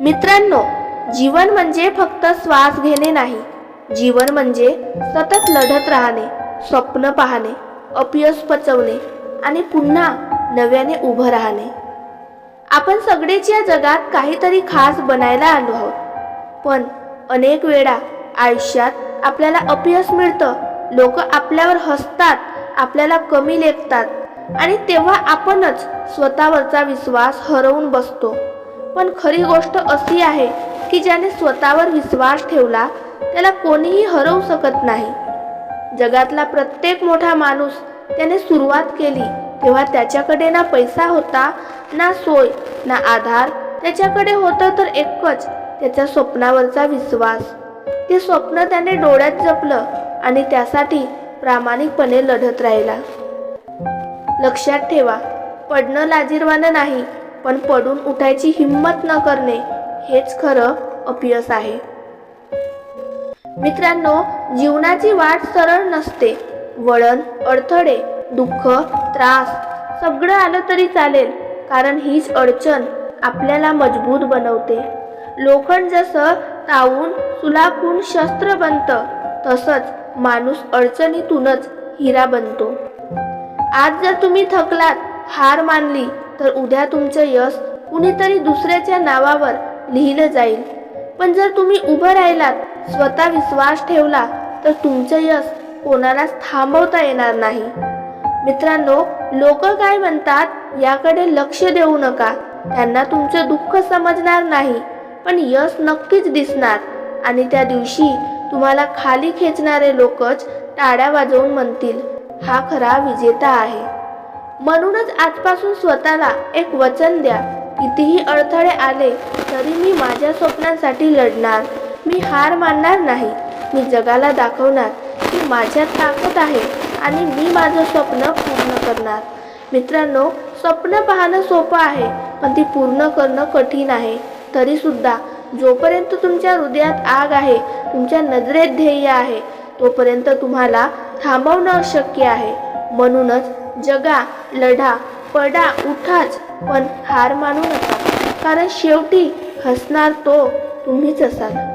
मित्रांनो जीवन म्हणजे फक्त श्वास घेणे नाही. जीवन म्हणजे सतत लढत राहणे स्वप्न पाहणे अपयश पचवणे आणि पुन्हा नव्याने उभं राहणे. आपण सगळेच या जगात काहीतरी खास बनायला आलो आहोत. पण अनेक वेळा आयुष्यात आपल्याला अपयश मिळतं. लोक आपल्यावर हसतात आपल्याला कमी लेखतात आणि तेव्हा आपणच स्वतःवरचा विश्वास हरवून बसतो. पण खरी गोष्ट अशी आहे की ज्याने स्वतःवर विश्वास ठेवला त्याला कोणीही हरवू शकत नाही. जगातला प्रत्येक मोठा माणूस त्याने सुरुवात केली तेव्हा त्याच्याकडे ना पैसा होता ना सोय ना आधार त्याच्याकडे होतं तर एकच त्याच्या स्वप्नावरचा विश्वास. ते स्वप्न त्याने डोळ्यात जपलं आणि त्यासाठी प्रामाणिकपणे लढत राहिला. लक्षात ठेवा पडणं लाजीरवानं नाही पण पडून उठायची हिंमत न करणे हेच खरं अपयश आहे. मित्रांनो जीवनाची वाट सरळ नसते. वळण अडथळे दुःख त्रास सगळं आलं तरी चालेल कारण हीच अडचण आपल्याला मजबूत बनवते. लोखंड जसं तावून सुलाखून शस्त्र बनतं तसंच माणूस अडचणीतूनच हिरा बनतो. आज जर तुम्ही थकलात हार मानली तर उद्या तुमचं यश कुणीतरी दुसऱ्याच्या नावावर लिहिलं जाईल. पण जर तुम्ही उभं राहिलात स्वतः विश्वास ठेवला तर तुमचं यश कोणालाच थांबवता येणार नाही. मित्रांनो लोक काय म्हणतात याकडे लक्ष देऊ नका. त्यांना तुमचं दुःख समजणार नाही पण यश नक्कीच दिसणार. आणि त्या दिवशी तुम्हाला खाली खेचणारे लोकच टाळ्या वाजवून म्हणतील हा खरा विजेता आहे. म्हणूनच आजपासून स्वतःला एक वचन द्या. कितीही अडथळे आले तरी मी माझ्या स्वप्नांसाठी लढणार. मी हार मानणार नाही. मी जगाला दाखवणार की माझ्यात ताकद आहे आणि मी माझं स्वप्न पूर्ण करणार. मित्रांनो स्वप्न पाहणं सोपं आहे पण ती पूर्ण करणं कठीण आहे. तरीसुद्धा जोपर्यंत तुमच्या हृदयात आग आहे तुमच्या नजरेत ध्येय आहे तोपर्यंत तुम्हाला थांबवणं अशक्य आहे. म्हणूनच जगा लढा पडा उठाच पण हार मानू नका. कारण शेवटी हसणार तो तुम्हीच असाल.